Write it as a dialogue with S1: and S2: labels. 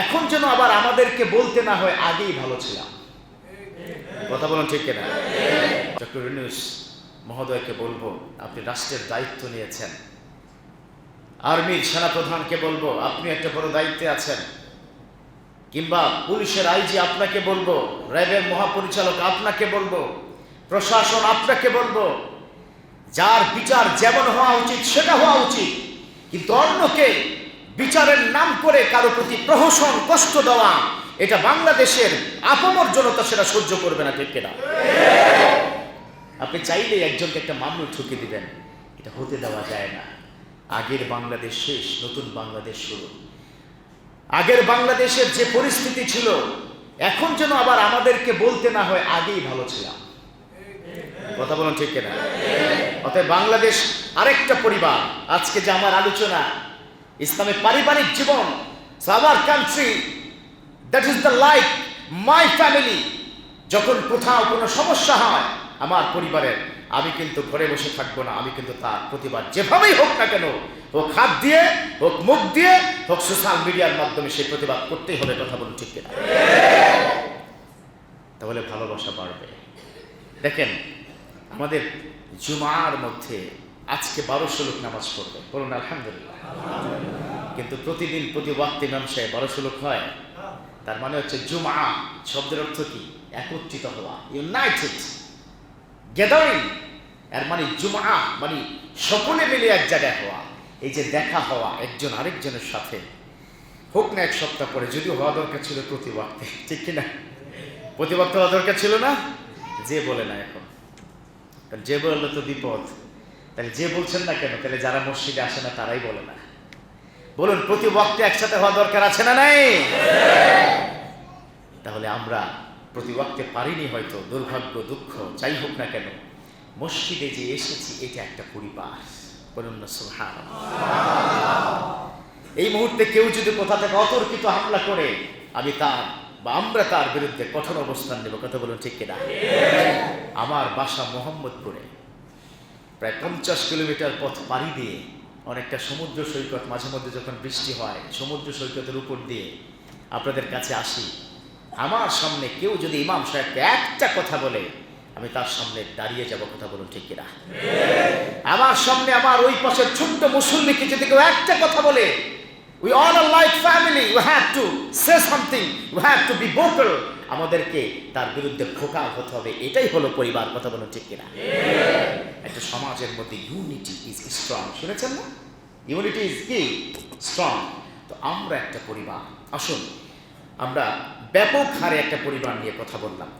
S1: এখন যেন আবার আমাদেরকে বলতে না হয়, আগেই ভালো ছিলাম। কথা বলুন ঠিক কিনা? ডক্টর ইউনুস মহোদয়কে বলব, আপনি রাষ্ট্রের দায়িত্ব নিয়েছেন। আর্মির সেনাপ্রধানকে বলব, আপনি একটা বড় দায়িত্বে আছেন। কিংবা পুলিশের আইজি আপনাকে বলব, র্যাবের মহাপরিচালক আপনাকে বলব, প্রশাসন আপনাকে বলব, যার বিচার যেমন হওয়া উচিত, সেটা হওয়া উচিত। কিন্তু অন্যকে বিচারের নাম করে কারও প্রতি প্রহসন, কষ্ট দেওয়া, এটা বাংলাদেশের আপমর জনতা সেটা সহ্য করবে না, ঠিক কিনা? আপনি চাইলে একজনকে একটা মামলা ঠুকে দিবেন, এটা হতে দেওয়া যায় না। আগের বাংলাদেশ শেষ, নতুন বাংলাদেশ শুরু। আগের বাংলাদেশের যে পরিস্থিতি ছিল, এখন যেন আবার আমাদেরকে বলতে না হয়, আগেই ভালো ছিলাম। কথা বলুন ঠিক কিনা? অতএব বাংলাদেশ আরেকটা পরিবার, আজকে যে আমার আলোচনা ইসলামের পারিবারিক জীবন our country that is the life my family যখন কোথাও কোনো সমস্যা হয় আমার পরিবারের, আমি কিন্তু ঘরে বসে থাকব না, আমি কিন্তু তার প্রতিবাদ যেভাবেই হোক না কেন, হোক হাত দিয়ে, হোক মুখ দিয়ে, হোক সোশ্যাল মিডিয়ার মাধ্যমে সেই প্রতিবাদ করতেই হবে, কথা বলুন ঠিক কিনা? তাহলে ভালোবাসা বাড়বে। দেখেন, আমাদের জুমার মধ্যে আজকে বারোশো লোক নামাজ পড়বে। বলুন, আলহামদুলিল্লাহ। কিন্তু প্রতিদিন প্রতি ওয়াক্তে সাহেব বারোশো লোক হয়। তার মানে হচ্ছে জুমা শব্দের অর্থ কি? একত্রিত হওয়া। ইউনাইটেড। গ্যাদারিং। এর মানে জুমা মানে সকলে মিলে এক জায়গায় হওয়া। এই যে দেখা হওয়া, একজন আরেকজনের সাথে। হোক না এক সপ্তাহ পরে, যদিও হওয়া দরকার ছিল প্রতি ওয়াক্তে। ঠিক কিনা প্রতি ওয়াক্তে হওয়া দরকার ছিল না? যে বলে না এখন। কারণ যে বললে তো বিপদ। তাহলে যে বলছেন না কেন? তাহলে যারা মসজিদে আসে না, তারাই বলে না। বলুন, প্রতি ওয়াক্তে একসাথে হওয়া দরকার আছে না নাই? তাহলে আমরা প্রতি ওয়াক্তে পারিনি হয়তো, দুর্ভাগ্য, দুঃখ, যাই হোক না কেন। মসজিদে যে এসেছি, এটা একটা পরিবার। বলুন না, সুবহানাল্লাহ। এই মুহূর্তে কেউ যদি কোথা থেকে অতর্কিত হামলা করে, আমি তার বা আমরা তার বিরুদ্ধে কঠোর অবস্থান নেব। কথা বলুন ঠিক কিনা? আমার বাসা মোহাম্মদপুরে। প্রায় পঞ্চাশ কিলোমিটার পথ পাড়ি দিয়ে অনেকটা সমুদ্র সৈকত মাঝে মধ্যে যখন বৃষ্টি হয়, সমুদ্র সৈকতের উপর দিয়ে আপনাদের কাছে আসি। আমার সামনে কেউ যদি ইমাম সাহেবকে একটা কথা বলে, আমি তার সামনে দাঁড়িয়ে যাব কথা বলুন ঠিক কিনা? আমার সামনে আমার ওই পাশের ছোট্ট মুসল্লিকে যদি কেউ একটা কথা বলে we all are like family you have to say something you have to be vocal আমাদেরকে তার বিরুদ্ধে খোকা হতে হবে, এটাই হলো পরিবার, কথা বলুন ঠিক কিনা? সমাজের মধ্যে ইউনিটি ইজ স্ট্রং শুনেছেন না? ইউনিটি ইজ কি? স্ট্রং তো আমরা একটা পরিবার। আসুন, আমরা ব্যাপক হারে একটা পরিবার নিয়ে কথা বললাম।